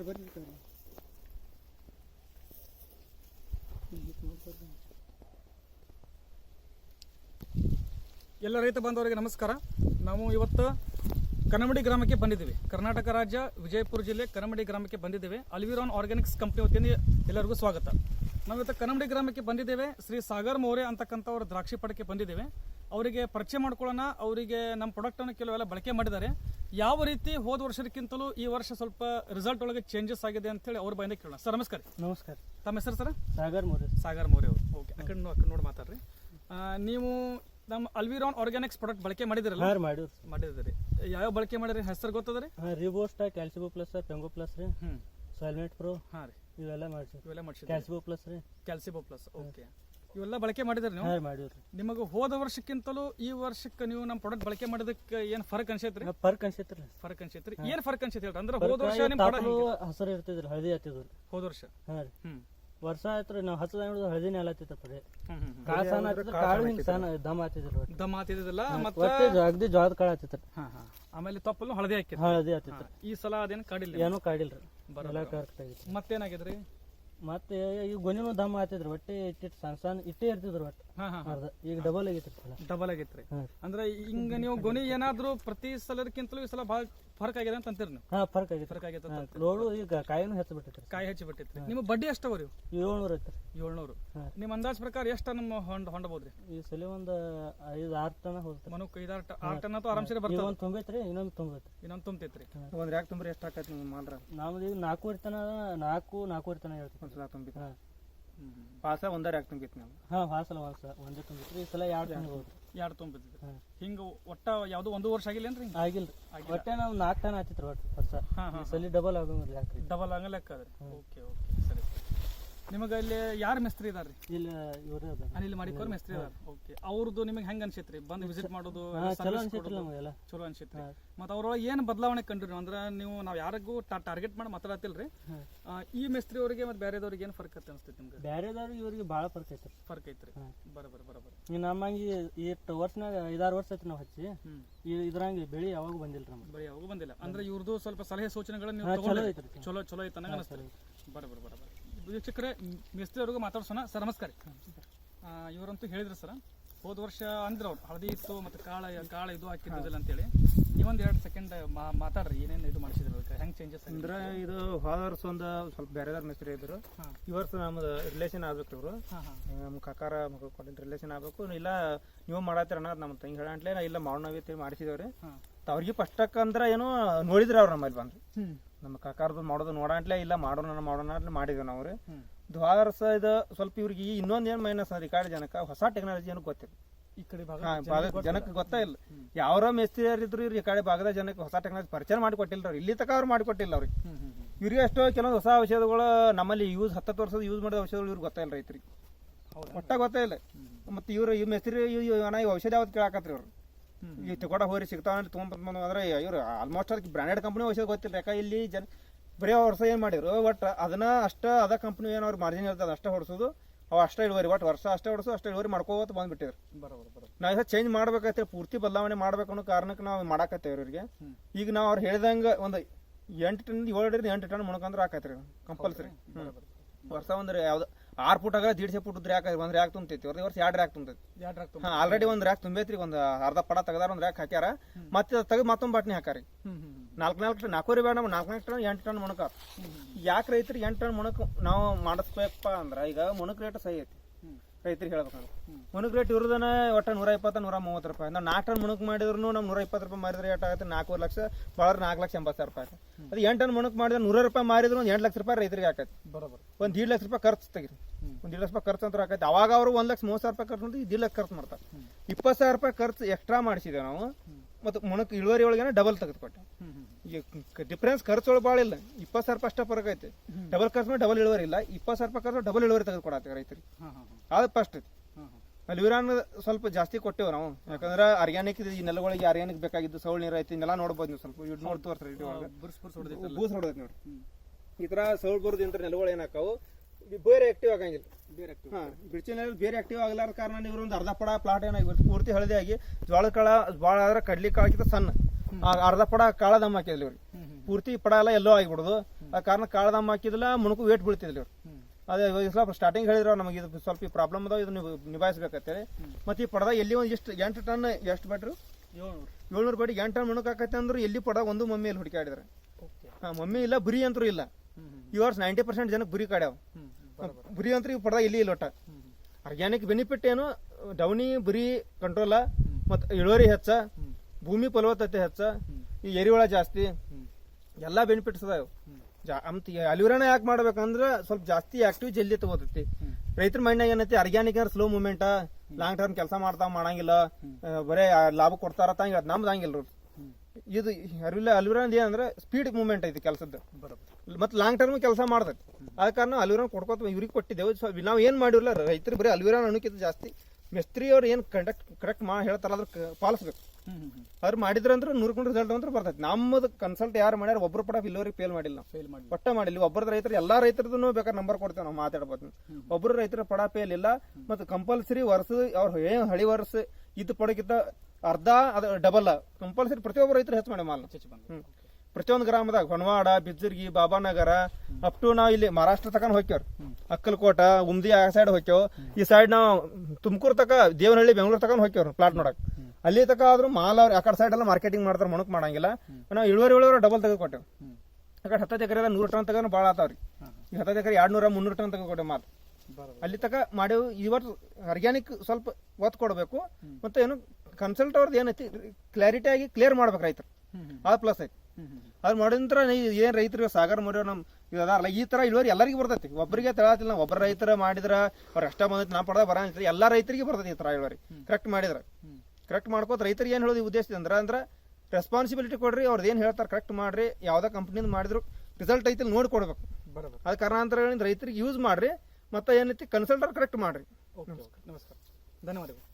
ಕಡೆ ಬರ್ರಿ. ಎಲ್ಲ ರೈತ ಬಾಂಧವರಿಗೆ ನಮಸ್ಕಾರ. ನಾವು ಇವತ್ತು ಕನ್ನಮಡಿ ಗ್ರಾಮಕ್ಕೆ ಬಂದಿದ್ದೀವಿ. ಕರ್ನಾಟಕ ರಾಜ್ಯ ವಿಜಯಪುರ ಜಿಲ್ಲೆ ಕನ್ನಮಡಿ ಗ್ರಾಮಕ್ಕೆ ಬಂದಿದ್ದೇವೆ. ಅಲ್ವಿರಾನ್ ಆರ್ಗ್ಯಾನಿಕ್ಸ್ ಕಂಪ್ನಿ ವತಿಯಿಂದ ಎಲ್ಲರಿಗೂ ಸ್ವಾಗತ. ನಾವು ಇವತ್ತು ಕನಮಡಿ ಗ್ರಾಮಕ್ಕೆ ಬಂದಿದ್ದೇವೆ. ಶ್ರೀ ಸಾಗರ್ ಮೌರ್ಯ ಅಂತಕ್ಕಂಥವ್ರ ದ್ರಾಕ್ಷಿ ಪಡಕ್ಕೆ ಬಂದಿದ್ದೇವೆ. ಅವರಿಗೆ ಪರಿಚಯ ಮಾಡ್ಕೊಳ್ಳೋಣ. ಅವರಿಗೆ ನಮ್ಮ ಪ್ರಾಡಕ್ಟನ್ನು ಕೆಲವೆಲ್ಲ ಬಳಕೆ ಮಾಡಿದ್ದಾರೆ. ಯಾವ ರೀತಿ ಹೋದ ವರ್ಷಕ್ಕಿಂತಲೂ ಈ ವರ್ಷ ಸ್ವಲ್ಪ ರಿಸಲ್ಟ್ ಒಳಗೆ ಚೇಂಜಸ್ ಆಗಿದೆ ಅಂತೇಳಿ ಅವ್ರ ಬಾಯಿಂದ ಕೇಳೋಣ. ಸರ್ ನಮಸ್ಕಾರ. ನಮಸ್ಕಾರ. ತಮ್ಮ ಹೆಸರು ಸರ್? ಸಾಗರ್ ಮೋರೆ. ಸಾಗರ್ ಮೌರ್ಯ ಅವರು. ಓಕೆ ಆ ಅಕ್ಕ ನೋ- ಆ ನೋಡಿ ಮಾತಾಡ್ರಿ. ನೀವು ನಮ್ಮ ಅಲ್ವಿರಾನ್ ಆರ್ಗ್ಯಾನಿಕ್ಸ್ ಪ್ರಾಡಕ್ಟ್ ಬಳಕೆ ಮಾಡಿದಿರಲ್ಲ ಹಾಂ ರೀ ಮಾಡಿದಿರಿ ಯಾವ ಬಳಕೆ ಮಾಡಿದ್ರಿ? ಹೆಸರು ಗೊತ್ತದ ರೀ? ಹಾಂ ರಿಬೋಸ್ಟ ಕ್ಯಾಲ್ಸಿಬೋ ಪ್ಲಸ್ ಪೆಂಗೋ ಪ್ಲಸ್ ರೀ. ಹ್ಮ್. ಸೈಲ್ಮೆಂಟ್ ಪ್ರೋ ಹಾಂ ರೀ. ಇವೆಲ್ಲ ಮಾಡಿಸಿ ಇವೆಲ್ಲ ಮಾಡಿಸಿ ಕ್ಯಾಲ್ಸಿಬೋ ಪ್ಲಸ್ ರೀ. ಕ್ಯಾಲ್ಸಿಬೋ ಪ್ಲಸ್ ಓಕೆ ಇವೆಲ್ಲ ಬಳಕೆ ಮಾಡಿದ್ರಿ ನೀವು? ಮಾಡಿದ್ರಿ. ರೀ ಮಾಡಿವ್ರಿ ನಿಮಗೆ ಹೋದ ವರ್ಷಕ್ಕಿಂತಲೂ ಈ ವರ್ಷಕ್ಕೆ ನೀವು ನಮ್ಮ ಪ್ರಾಡಕ್ಟ್ ಬಳಕೆ ಮಾಡಿದಕ್ಕೆ ಏನು ಫರ್ಕ್ ಅನ್ಸೈತ್ರಿ? ಫರ್ಕ್ ಅನ್ಸೈತ್ರಿ. ಫರ್ಕ್ ಅನ್ಸೈತ್ರಿ. ಏನು ಫರ್ಕ್ ಅನ್ಸೈತಿ ಹೇಳ್ರಿ? ಅಂದ್ರೆ ಹೋದ ವರ್ಷ ನಿಮ್ಮ ಪ್ರಾಡಕ್ಟ್? ಹಸಿರು ಇರ್ತಿದ್ರಿ ಹಳದಿ ಹತ್ತಿದ್ರಿ ಹೋದ ವರ್ಷ. ಹಾಂ ರೀ. ಹ್ಮ್. ವರ್ಷ ಆಯ್ತು ರೀ ನಾವು ಹಚ್ಚದ ಹಿಡಿದು ಹಳದಿನೇ ಹ್ಮ್ ಹ್ಮ್ ಕಾಳು ಸಾನ ಹತ್ತಿದ್ರೆ ಕಾಳು ಹಿಂಗೆ ಸಾನ ದಮ್ ಹತ್ತಿದ್ರಿ ಒಟ್ಟು. ದಮ್ ಮಾತಿದಿಲ್ಲ ಮತ್ತೆ ಒಟ್ಟೆ ಅಗದಿ ಜೋಳದ ಕಾಳು ಹತ್ತಿತ್ರಿ ಹಾ ಹಾ. ಆಮೇಲೆ ತಪ್ಪಲು ಹಳದಿ ಹಾಕಿ ಹಳದಿ ಆತಿತ್ತು ಈ ಸಲ ಅದೇನು ಕಾಡಿಲ್ಲ? ಏನೂ ಕಾಡಿಲ್ರಿ. ಬರೋಬ್ಬರ. ಎಲ್ಲ ಕರೆಕ್ಟ್ ಆಗಿತ್ತು ಮತ್ತೇನಾಗಿದ್ರಿ? ಮತ್ತೆ ಈ ಗೊನಿನೂ ದಮ್ ಆತಿದ್ರು ಒಟ್ಟೆ ಇಟ್ಟಿಟ್ಟು ಸಣ್ಣ ಸಣ್ಣ ಇಟ್ಟೇ ಇರ್ತಿದ್ರು ಒಟ್ಟು. ಹಾ ಹಾ ಅರ್ಧ. ಈಗ ಡಬಲ್ ಆಗಿತ್ತು ಡಬಲ್ ಆಗಿತ್ತು ಹಾಂ. ಅಂದ್ರೆ ಹಿಂಗ ನೀವು ಗೊನಿ ಏನಾದ್ರೂ ಪ್ರತಿ ಸಲದಕ್ಕಿಂತಲೂ ಈ ಸಲ ಭಾಳ ಫರ್ಕ್ ಆಗಿದೆ ಅಂತ ಅಂತೀರಿ ನೀವು? ಹಾಂ ಫರ್ಕ್ ಆಗಿದೆ ಫರ್ಕ್ ಆಗೈತೆ ಅಂತ ಲೋಡು ಈಗ ಕಾಯಿನೂ ಹೆಚ್ಚು ಬಿಟ್ಟೈತೆ ಕಾಯಿ ಹಚ್ಚಿ ಬಿಟ್ಟಿತ್ರಿ ನಿಮ್ಮ ಬಡ್ಡಿ ಎಷ್ಟು ರೀ ಏಳ್ನೂರು ಐತ್ರಿ ಏಳ್ನೂರು. ನಿಮ್ಮ ಅಂದಾಜ್ ಪ್ರಕಾರ ಎಷ್ಟು ನಮ್ಮ ಹೊಂಡ ಹೊಂಡಬಹುದ್ರಿ ಈ ಸಲ ಒಂದು ಐದು ಆರು ಟನ ಹೋಗ್ತಾರೆ ಮನುಕ್ ಐದು ಆರು ಆರು ಟನ್ ಅಥವಾ ಆರಾಮ್ಸೆ ಬರ್ತದೆ? ಒಂದು ತುಂಬೈತ್ರಿ ಇನ್ನೊಂದು ತುಂಬೈತೆ ಇನ್ನೊಂದು ತುಂಬತೈತ್ರಿ ಒಂದು ರ್ಯಾಕ್ ತುಂಬ್ರಿ ಎಷ್ಟು ಆಕೈತಿ ನಿಮ್ಮ ಮಾಲ್ರ ನಮ್ದು ಈಗ ನಾಲ್ಕೂವರೆ ತನ ನಾಲ್ಕು ನಾಲ್ಕೂವರೆ ತನ ಹೇಳ್ತೀವಿ ಒಂದ್ಸಲ ತುಂಬಿ ಹಾಂ. ಪಾಸ ಒಂದ ಯಾಕೆ ತುಂಬಿತ್ತು ನಾವು ಹಾಂ ಹಾಸಲ ವಾಸ ಒಂದೇ ತುಂಬಿತ್ತು. ಈ ಸಲ ಎರಡು ಜನ ಎರಡು ತುಂಬಿತ್ತು ಹಾಂ. ಹಿಂಗ ಒಟ್ಟ ಯಾವ್ದು ಒಂದು ವರ್ಷ ಆಗಿಲ್ಲ ಏನ್ರಿ ಆಗಿಲ್ಲ. ಒಟ್ಟೆ ನಾವು ನಾಲ್ಕು ಟನ್ ಹತ್ತಿತ್ರಿ ಒಟ್ಟು ವರ್ಷ. ಹಾಂ ಹಾಂ ಸಲ ಡಬಲ್ ಆಗೋಂಗಿಲ್ಲ ಯಾಕ್ರಿ ಡಬಲ್ ಆಗಲ್ಲ ಲೆಕ್ಕ ಓಕೆ ಓಕೆ ನಿಮಗೆ ಇಲ್ಲಿ ಯಾರು ಮಿಸ್ತ್ರಿ ಇದಾರೆ ಇಲ್ಲಿ ಇವರೇ ಅದ ಅನಿಲ್ ಮಾಡಿಕೋರ್ ಮಿಸ್ತ್ರಿ ಇದಾರ. ಓಕೆ ಅವ್ರದ್ದು ನಿಮಗೆ ಹೆಂಗ್ ಅನ್ಸಿತ್ರಿ? ಬಂದು ವಿಸಿಟ್ ಮಾಡೋದು ಚಲೋ? ನಮಗೆಲ್ಲ. ಚಲೋ ಅನ್ಸೈತ್ರಿ. ಮತ್ತೆ ಅವ್ರೊಳಗೆ ಏನು ಬದಲಾವಣೆ ಕಂಡ್ರಿ ಅಂದ್ರೆ ನೀವು ನಾವು ಯಾರಿಗೂ ಟಾರ್ಗೆಟ್ ಮಾಡಿ ಮಾತಾಡತಿಲ್ರಿ ಈ ಮಿಸ್ತ್ರಿ ಅವರಿಗೆ ಮತ್ತೆ ಬೇರೆದವ್ರಿಗೆ ಏನು ಫರ್ಕ್ ಅಂತ ಅನ್ಸ್ತೈತಿ ನಿಮ್ಗೆ? ಬೇರೆದವ್ರಿಗೆ ಇವ್ರಿಗೆ ಭಾಳ ಫರ್ಕ್ ಐತೆ ಫರ್ಕ್ ಐತ್ರಿ. ಬರೋಬರ್ ಬರೋಬರ್ ಈಗ ನಮ್ಮಂಗೆ ಎಷ್ಟು ವರ್ಷನಾಗ ಐದಾರು ವರ್ಷ ಐತಿ ನಾವು ಹಚ್ಚಿ. ಇದ್ರಂಗೆ ಬೆಳಿ ಯಾವಾಗ ಬಂದಿಲ್ಲ ನಮ್ಗೆ. ಬೆಳಿ ಯಾವಾಗ ಬಂದಿಲ್ಲ. ಅಂದ್ರೆ ಇವ್ರದ್ದು ಸ್ವಲ್ಪ ಸಲಹೆ ಸೂಚನೆಗಳನ್ನ ನೀವು ಚಲೋ ಚಲೋ ಚಲೋ ಐತೆ ಅನ್ನಂಗ ಅನಿಸ್ತದೆ ಬರೋಬರ್ ಬರೋಬರ್ ವೀಕ್ಷಕರೇ ಮಿಸ್ತ್ರಿಯವ್ರಿಗೂ ಮಾತಾಡ್ಸೋಣ. ಸರ್ ನಮಸ್ಕಾರ. ಇವರಂತೂ ಹೇಳಿದ್ರು ಸರ್ ಹೋದ ವರ್ಷ ಅಂದ್ರೆ ಅವ್ರು ಹಳದಿ ಇತ್ತು ಮತ್ತೆ ಕಾಳ ಕಾಳ ಇದು ಹಾಕಿದ್ದಿಲ್ಲ ಅಂತೇಳಿ. ನೀವೊಂದು ಎರಡು ಸೆಕೆಂಡ್ ಮಾತಾಡ್ರಿ ಏನೇನು ಇದು ಮಾಡಿಸಿದ್ರು ಅದಕ್ಕೆ ಹೆಂಗೆ ಚೇಂಜಸ್ ಅಂದ್ರೆ ಇದು ಹೋದ ವರ್ಷ ಒಂದು ಸ್ವಲ್ಪ ಬೇರೆದಾರ ಮಿಸ್ತ್ರಿ ಇದ್ರು. ಈ ವರ್ಷ ನಮ್ದು ರಿಲೇಷನ್ ಆಗ್ಬೇಕು ಇವರು. ನಮ್ಮ ಕಕಾರ ಮಗ ಕೊಟ್ಟಿನ ರಿಲೇಷನ್ ಆಗ್ಬೇಕು. ಇಲ್ಲ ನೀವು ಮಾಡತ್ತೀರ ಅನ್ನೋದು ನಮ್ಮ ತಂಗಿ ಹೇಳಂಟ್ಲೆ ನಾ ಇಲ್ಲ ಮಾಡೋಣ ಮಾಡಿಸಿದವ್ರಿ. ಅವ್ರಿಗೆ ಫಸ್ಟ್ ಅಂದ್ರ ಏನೋ ನೋಡಿದ್ರೆ ಅವ್ರು ನಮ್ಮಲ್ಲಿ ಬಂದು. ನಮ್ಮ ಕಾಕಾರ್ದು ಮಾಡೋದು ನೋಡಂಟ್ಲೆ ಇಲ್ಲ ಮಾಡೋಣ ಮಾಡೋಣ ಅಂತ ಮಾಡಿದ್ವಿ ನಾವು ರೀ. ಹ್ಞೂ ಇದು ಸ್ವಲ್ಪ ಇವ್ರಿಗೆ ಇನ್ನೊಂದು ಏನು ಮೈನಸ್ ಅಂದ್ರೆ ಈ ಕಾಡಿ ಜನಕ್ಕೆ ಹೊಸ ಟೆಕ್ನಾಲಜಿ ಏನು ಗೊತ್ತಿಲ್ಲ. ಈ ಕಡೆ ಭಾಗ ಜನಕ್ಕೆ ಗೊತ್ತಾ ಇಲ್ಲ. ಯಾವ್ರ ಮೇಸ್ತ್ರಿಯರ್ ಇದ್ರು ಇವ್ರು ಈ ಕಡೆ ಭಾಗದ ಜನಕ್ಕೆ ಹೊಸ ಟೆಕ್ನಾಲಜಿ ಪರಿಚಯ ಮಾಡಿಕೊಟ್ಟಿಲ್ಲ ಅವ್ರು. ಇಲ್ಲಿ ತಕ ಅವ್ರು ಮಾಡಿಕೊಟ್ಟಿಲ್ಲ ಅವ್ರಿಗೆ ಇವ್ರಿಗೆ ಎಷ್ಟೋ ಕೆಲವೊಂದು ಹೊಸ ಔಷಧಗಳು ನಮ್ಮಲ್ಲಿ ಯೂಸ್ ಹತ್ತತ್ತು ವರ್ಷದ ಯೂಸ್ ಮಾಡಿದ ಔಷಧಗಳು ಇವ್ರಿಗೆ ಗೊತ್ತಿಲ್ಲ ರೈತರಿಗೆ. ಒಟ್ಟ ಒಟ್ಟ ಗೊತ್ತಿಲ್ಲ ಮತ್ತೆ ಇವ್ರು ಈ ಮೇಸ್ತ್ರಿ ಔಷಧ ಯಾವ್ದು ಕೇಳಾಕತ್ರಿ ಅವ್ರು. ಈ ತಿಕೋಟ ಹೋರಿ ಸಿಗ್ತಾವ ಅಂತ ತೊಗೊಂಬಂದು ಅಂದ್ರೆ ಇವ್ರು ಆಲ್ಮೋಸ್ಟ್ ಅದಕ್ಕೆ ಬ್ರ್ಯಾಂಡೆಡ್ ಕಂಪ್ನಿ ಔಷಧ ಗೊತ್ತಿಲ್ಲ. ಯಾಕೆ ಇಲ್ಲಿ ಜನ ಬರೀ ವರ್ಷ ಏನು ಮಾಡಿದ್ರು ಬಟ್ ಅದನ್ನ ಅಷ್ಟ ಅದ ಕಂಪ್ನಿ ಏನು ಅವ್ರ ಮಾರ್ಜಿನ್ ಇರ್ತದೆ ಅಷ್ಟೇ ಹೊಡ್ಸೋದು. ಅವು ಅಷ್ಟೇ ಇಳುವರಿ ಒಟ್ಟು ವರ್ಷ ಅಷ್ಟೇ ಹೊಡಿಸು ಅಷ್ಟೇ ಇಳುವರಿ ಮಾಡ್ಕೋತ ಬಂದ್ಬಿಟ್ಟಿದ್ರು ಬರೋಬರ್ ನಾವು ಈಗ ಚೇಂಜ್ ಮಾಡ್ಬೇಕಂತ ಪೂರ್ತಿ ಬದಲಾವಣೆ ಮಾಡ್ಬೇಕು ಅನ್ನೋ ಕಾರಣಕ್ಕೆ ನಾವು ಮಾಡಾಕತ್ತೇವ್ರಿ ಇವ್ರಿಗೆ. ಈಗ ನಾವು ಅವ್ರು ಹೇಳ್ದಂಗೆ ಒಂದು ಎಂಟು ಟನ್ ಏಳರಿಂದ ಎಂಟು ಟನ್ ಮುಣಕಂದ್ರೆ ಹಾಕತ್ರಿ ಕಂಪಲ್ಸರಿ. ವರ್ಷ ಒಂದ್ರೆ ಯಾವ್ದು ಆರು ಫುಟಾಗ ದೀಡ್ಸೆ ಫುಟ್ ರ್ಯಾಕ್ ಒಂದು ರ್ಯಾಕ್ ತುಂಬತೈತಿ. ಅವ್ರದ್ದು ವರ್ಷ ಎರಡು ರ್ಯಾಕ್ ತುಂಬತೈತಿ. ಎರಡು ಹಾ ಆಲ್ರೆಡಿ ಒಂದು ರ್ಯಾಕ್ ತುಂಬೈತ್ರಿ ಒಂದು ಅರ್ಧ ಪಡ ತೆಗ್ದಾರ ಒಂದು ರ್ಯಾಕ್ ಹಾಕ್ಯಾರ. ಮತ್ತೆ ತೆಗೆದು ಮತ್ತೊಂದು ಬಾಟ್ನಿ ಹಾಕಾರಿ ನಾಲ್ಕು ನಾಲ್ಕು ಟನ್ ನಾಲ್ಕೂವರೆ ಬೇಡ ನಾಲ್ಕು ನಾಲ್ಕು ಟನ್ ಎಂಟು ಟನ್ ಮುಣಕ. ಯಾಕೆ ರೈತರಿಗೆ ಎಂಟು ಟನ್ ಮೊಣಕ ನಾವು ಮಾಡಿಸ್ಬೇಕಪ್ಪ ಅಂದ್ರೆ ಈಗ ಮೊಣಕ್ ರೇಟ್ ಸಹಿ ಐತಿ. ರೈತರಿಗೆ ಹೇಳ್ಬೇಕು ಮುನುಗ್ ರೇಟ್ ಇರೋದನ್ನ ಒಟ್ಟ ನೂರ ಇಪ್ಪತ್ತ ನೂರ ಮೂವತ್ತು ರೂಪಾಯಿ. ನಾವು ನಾಲ್ಕು ಟನ್ ಮುಣಕ್ ಮಾಡಿದ್ರು ನಮ್ ನೂರ ಇಪ್ಪತ್ತು ರೂಪಾಯಿ ಮಾರಿದ್ರೆ ಏಟ್ ಆಗುತ್ತೆ? ನಾಲ್ಕೂವರೆ ಲಕ್ಷ ಭಾಳ ನಾಲ್ಕು ಲಕ್ಷ ಎಂಬತ್ತು ಸಾವಿರ ರೂಪಾಯಿ ಆಗುತ್ತೆ. ಅದು ಎಂಟು ಟನ್ ಮುಣಕ್ ಮಾಡಿದ್ರೆ ನೂರ ರೂಪಾಯಿ ಮಾರಿದ್ರು ಒಂದು ಎಂಟು ಲಕ್ಷ ರೂಪಾಯಿ ರೈತರಿಗೆ ಆಕೈತೆ. ಬರೋಬರ್. ಒಂದು ದೀಡ್ ಲಕ್ಷ ರೂಪಾಯಿ ಖರ್ಚು ತೆಗಿರಿ. ಒಂದು ದೀಡ್ ಲಕ್ಷ ರೂಪಾಯಿ ಖರ್ಚು ಅಂತ ಆಕೈತೆ. ಅವಾಗ ಅವರು ಒಂದು ಲಕ್ಷ ಮೂವತ್ತು ಸಾವಿರ ರೂಪಾಯಿ ಖರ್ಚು ಮಾಡಿ ದೀಡ್ ಲಕ್ಷ ಖರ್ಚು ಮಾಡ್ತಾರೆ. ಇಪ್ಪತ್ತು ಸಾವಿರ ರೂಪಾಯಿ ಖರ್ಚು ಎಕ್ಸ್ಟ್ರಾ ಮಾಡಿಸಿದ್ದೇವೆ ನಾವು. ಮತ್ತು ಮುಣಕ್ ಇಳುವರಿ ಒಳಗೇನೆ ಡಬಲ್ ತೆಗೆದುಕೊಟ್ಟೆ. ಈಗ ಡಿಫ್ರೆನ್ಸ್ ಖರ್ಚು ಭಾಳ ಇಲ್ಲ. ಇಪ್ಪತ್ತು ಸಾವಿರ ರೂಪಾಯಿ ಅಷ್ಟೇ ಫರಕ್ ಐತೆ. ಡಬಲ್ ಖರ್ಚು ಡಬಲ್ ಇಳುವರಿ ಇಲ್ಲ. ಇಪ್ಪತ್ತು ಸಾವಿರ ರೂಪಾಯಿ ಖರ್ಚು ಡಬಲ್ ಇಳುವರಿ ತೆಗೆದುಕೊಡತ್ತೆ ರೈತರಿಗೆ. ಅದು ಫಸ್ಟ್ ಐತಿ ಹಾಂ ಹಾಂ ಅಲ್ಲಿ ವಿರಾನ್ ಸ್ವಲ್ಪ ಜಾಸ್ತಿ ಕೊಟ್ಟೇವು ನಾವು. ಯಾಕಂದ್ರೆ ಆರ್ಗ್ಯಾನಿಕ್ ಈ ನೆಲಗಳಿಗೆ ಆರ್ಗ್ಯಾನಿಕ್ ಬೇಕಾಗಿದ್ದು ಸೌಳ್ ನೀರು ಐತಿ ನೆಲ ನೋಡ್ಬೋದು ನೀವು ಸ್ವಲ್ಪ. ಇಟ್ಟು ನೋಡಿ ತೋರ್ಸ್ರಿ ಬೂಸ್ ನೋಡೋದು ನೋಡಿ ಈ ತರ ಸೌಳ್ ಬರೋದಿಂತ ನೆಲಗಳು ಏನಾಕಾವು ಬೇರೆ ಆಕ್ಟಿವ್ ಆಗಂಗಿಲ್ಲ. ಬೇರೆ ಆಕ್ಟಿವ್ ಹಾ ಬಿಡ್ಚಿನಲ್ಲಿ ಬೇರೆ ಆಕ್ಟಿವ್ ಆಗಲಾರ ಕಾರಣ ಇವ್ರು ಒಂದು ಅರ್ಧ ಪಡ ಪ್ಲಾಟ್ ಏನಾಗಿರುತ್ತೆ ಪೂರ್ತಿ ಹಳದಿ ಆಗಿ ಜೋಳದ ಕಾಳ ಭಾಳ ಆದ್ರೆ ಕಡ್ಲಿ ಕಾಳಕ್ಕಿಂತ ಸಣ್ಣ. ಅರ್ಧ ಪಡ ಕಾಳದಮ್ಮ ಹಾಕಿದ್ಲಿ ಇವ್ರಿಗೆ ಪೂರ್ತಿ ಪಡ ಎಲ್ಲ ಎಲ್ಲೋ ಆಗಿಬಿಡುದು. ಆ ಕಾರಣ ಕಾಳದಮ್ಮ ಹಾಕಿದಿಲ್ಲ ಮುಣಕು ವೇಟ್ ಬೀಳ್ತಿದ್ಲಿ ಇವ್ರು. ಅದೇ ಸ್ವಲ್ಪ ಸ್ಟಾರ್ಟಿಂಗ್ ಹೇಳಿದ್ರು, ನಮಗೆ ಇದು ಸ್ವಲ್ಪ ಈ ಪ್ರಾಬ್ಲಮ್ ಅದಾವ, ಇದನ್ನ ನೀವು ನಿಭಾಯಿಸ್ಬೇಕಂತೇಳಿ. ಮತ್ತೆ ಈ ಪಡದ ಎಲ್ಲಿ ಒಂದು ಎಷ್ಟು ಎಂಟು ಟನ್ ಎಷ್ಟು ಬೇಡ್ರಿ ಏಳ್ನೂರು ಏಳ್ನೂರು ಬಡಿ ಎಂಟು ಟನ್ ಮುಣಕಾಕತ್ತೆ ಅಂದ್ರೆ ಎಲ್ಲಿ ಪಡ ಒಂದು ಮಮ್ಮಿಯಲ್ಲಿ ಹುಡುಕಾಡಿದ್ರೆ ಹಾಂ, ಮಮ್ಮಿ ಇಲ್ಲ, ಬುರಿ ಅಂತರೂ ಇಲ್ಲ. ವರ್ಷ ನೈಂಟಿ ಪರ್ಸೆಂಟ್ ಜನಕ್ಕೆ ಬುರಿ ಕಾಡ್ಯಾವ. ಬುರಿ ಅಂತ ಈ ಪಡದಾಗ ಇಲ್ಲಿ ಇಲ್ಲ ಒಟ್ಟ. ಆರ್ಗ್ಯಾನಿಕ್ ಬೆನಿಫಿಟ್ ಏನು ಡೌನಿ ಬುರಿ ಕಂಟ್ರೋಲ ಮತ್ತು ಇಳುವರಿ ಹೆಚ್ಚ, ಭೂಮಿ ಫಲವತ್ತತೆ ಹೆಚ್ಚ, ಈ ಎರಿಹುಳ ಜಾಸ್ತಿ, ಎಲ್ಲ ಬೆನಿಫಿಟ್ಸ್ ಅದಾವ. ಅಲಿವರನ ಯಾಕೆ ಮಾಡ್ಬೇಕಂದ್ರ ಸ್ವಲ್ಪ ಜಾಸ್ತಿ ಆಕ್ಟಿವ್ ಜಲ್ದಿ ತಗೋತೈತಿ. ರೈತರ ಮೈಂಡ್ನಾಗ ಏನೈತಿ? ಆರ್ಗ್ಯಾನಿಕ್ ಅಂದ್ರೆ ಸ್ಲೋ ಮೂವ್ಮೆಂಟ್ ಲಾಂಗ್ ಟರ್ಮ್ ಕೆಲಸ ಮಾಡ್ತಾವ ಮಾಡಂಗಿಲ್ಲ. ಬರೇ ಲಾಭ ಕೊಡ್ತಾರ ತಂಗ ನಮ್ದು ಹಂಗಿಲ್ಲ ಇದು ಅರಿವಿಲ್ಲ ಅಲ್ವಿರನ್ ಏನಂದ್ರೆ ಸ್ಪೀಡ್ ಮೂವ್ಮೆಂಟ್ ಐತಿ ಕೆಲಸದ್ದು ಮತ್ತೆ ಲಾಂಗ್ ಟರ್ಮ್ ಕೆಲಸ ಮಾಡ್ತೈತಿ. ಆ ಕಾರಣ ಅಲ್ವಿರಾನ್ ಕೊಡ್ಕೊತ ಇವ್ರಿಗೆ ಕೊಟ್ಟಿದ್ದೇವೆ. ಸ್ವಲ್ಪ ನಾವು ಏನು ಮಾಡಿರಲ್ಲ ರೈತರು ಬರೀ ಅಲ್ವಿರಾನ್ ಅನ್ನೋಕ್ಕಿಂತ ಜಾಸ್ತಿ ಮಿಸ್ತ್ರಿ ಅವ್ರು ಏನು ಕಂಡಕ್ಟ್ ಕರೆಕ್ಟ್ ಮಾಡಿ ಹೇಳ್ತಾರ ಅದ್ರ ಪಾಲಿಸ್ಬೇಕು. ಅವ್ರು ಮಾಡಿದ್ರ ಅಂದ್ರೆ ನೂರು ರಿಸಲ್ಟ್ ಅಂದ್ರೆ ಬರ್ತೈತಿ. ನಮ್ಮದು ಕನ್ಸಲ್ಟ್ ಯಾರು ಮಾಡ್ಯಾರ ಒಬ್ರು ಪಡ ಇಲ್ಲಿವರೆಗೆ ಫೇಲ್ ಮಾಡಿಲ್ಲ ಫೇಲ್ ಮಾಡಿ ಒಟ್ಟ ಮಾಡಿಲ್ಲ. ಒಬ್ಬರ ರೈತರು ಎಲ್ಲಾ ರೈತರದ್ದು ಬೇಕಾದ್ರೆ ನಂಬರ್ ಕೊಡ್ತೇವೆ ನಾವು ಮಾತಾಡ್ಬೋದು. ಒಬ್ರು ರೈತರ ಪಡ ಫೇಲ್ ಇಲ್ಲ. ಮತ್ತು ಕಂಪಲ್ಸರಿ ವರ್ಷ ಅವ್ರು ಏನು ಹಳಿ ವರ್ಷ ಇದು ಪಡಕ್ಕಿಂತ ಅರ್ಧ ಅದು ಡಬಲ್ ಕಂಪಲ್ಸರಿ ಪ್ರತಿಯೊಬ್ಬ ರೈತರು ಹೆಚ್ಚು ಮಾಡಿ ಮಾಲ್ ಹೆಚ್ಚು. ಪ್ರತಿಯೊಂದು ಗ್ರಾಮದಾಗ ಹೊನ್ವಾಡ ಬಿಜ್ಜರ್ಗಿ ಬಾಬಾನಗರ ಅಪ್ ಟು ನಾವು ಇಲ್ಲಿ ಮಹಾರಾಷ್ಟ್ರ ತಕ ಹೋಗ್ಯವ್ರ ಅಕ್ಕಲಕೋಟ ಉಮ್ದಿ ಆ ಸೈಡ್ ಹೋಗ್ಯವ್ ಈ ಸೈಡ್ ನಾವು ತುಮಕೂರು ತಕ ದೇವನಹಳ್ಳಿ ಬೆಂಗಳೂರು ತಕ ಹೋಗ್ಯವ್ರ ಪ್ಲಾಟ್ ನೋಡಕ್. ಅಲ್ಲಿ ತಕ ಆದ್ರೂ ಮಾಲ್ ಅವ್ರು ಆ ಕಡೆ ಸೈಡ್ ಎಲ್ಲ ಮಾರ್ಕೆಟಿಂಗ್ ಮಾಡ್ತಾರೆ ಮಣಕ್ ಮಾಡಂಗಿಲ್ಲ. ನಾವು ಇಳುವರಿ ಇಳುವರಿ ಡಬಲ್ ತೆಗೆದು ಕೊಟ್ಟೆವು. ಆ ಕಡೆ ಹತ್ತತ್ತು ಎಕರೆ ನೂರು ಟನ್ ತಗೋ ಭಾಳ ಆತಾವ್ರಿ. ಈಗ ಹತ್ತತ್ತು ಎಕರೆ ಎರಡು ನೂರ ಮುನ್ನೂರು ಟನ್ ತಗೋ ಮಾಲ್. ಮಾತು ಅಲ್ಲಿ ತಕ ಮಾಡೇವು ಇವತ್ತು ಆರ್ಗ್ಯಾನಿಕ್ ಸ್ವಲ್ಪ ಒತ್ತು ಕೊಡಬೇಕು. ಮತ್ತೆ ಏನು ಕನ್ಸಲ್ಟ್ ಅವ್ರದ್ದು ಏನೈತಿ ಕ್ಲಾರಿಟಿ ಆಗಿ ಕ್ಲಿಯರ್ ಮಾಡ್ಬೇಕು ರೈತರು. ಅದು ಪ್ಲಸ್ ಐತಿ. ಅದು ಮಾಡಿದ್ರ ಏನ್ ರೈತರು ಸಾಗರ ಮರಿಯೋ ನಮ್ ಈ ತರ ಇಳುವರಿ ಎಲ್ಲರಿಗೂ ಬರ್ತೈತಿ. ಒಬ್ಬರಿಗೆ ತಿಳತಿಲ್ಲ ಒಬ್ಬ ರೈತರ ಮಾಡಿದ್ರ ಅವ್ರ ಅಷ್ಟ ಬಂದೈತಿ ನಾ ಪಡೆದ ಬರ ಎಲ್ಲಾ ರೈತರಿಗೆ ಬರ್ತೈತಿ ಈ ತರ ಇಳುವರಿ ಕರೆಕ್ಟ್ ಮಾಡಿದ್ರ. ಕರೆಕ್ಟ್ ಮಾಡ್ಕೋತ ರೈತರಿಗೆ ಏನು ಹೇಳೋದು ಉದ್ದೇಶ ಅಂದ್ರ ಅಂದ್ರ ರೆಸ್ಪಾನ್ಸಿಬಿಲಿಟಿ ಕೊಡ್ರಿ ಅವ್ರದ್ದು ಏನು ಹೇಳ್ತಾರೆ ಕರೆಕ್ಟ್ ಮಾಡ್ರಿ ಯಾವ್ದೋ ಕಂಪ್ನಿಯಿಂದ ಮಾಡಿದ್ರು ರಿಸಲ್ಟ್ ಐತಿ ನೋಡಿ ಕೊಡ್ಬೇಕು ಅದ ಕಾರಣಾಂತರಗಳಿಂದ ರೈತರಿಗೆ ಯೂಸ್ ಮಾಡ್ರಿ ಮತ್ತೆ ಏನೈತಿ ಕನ್ಸಲ್ಟರ್ ಕರೆಕ್ಟ್ ಮಾಡ್ರಿ. ನಮಸ್ಕಾರ. ಧನ್ಯವಾದಗಳು.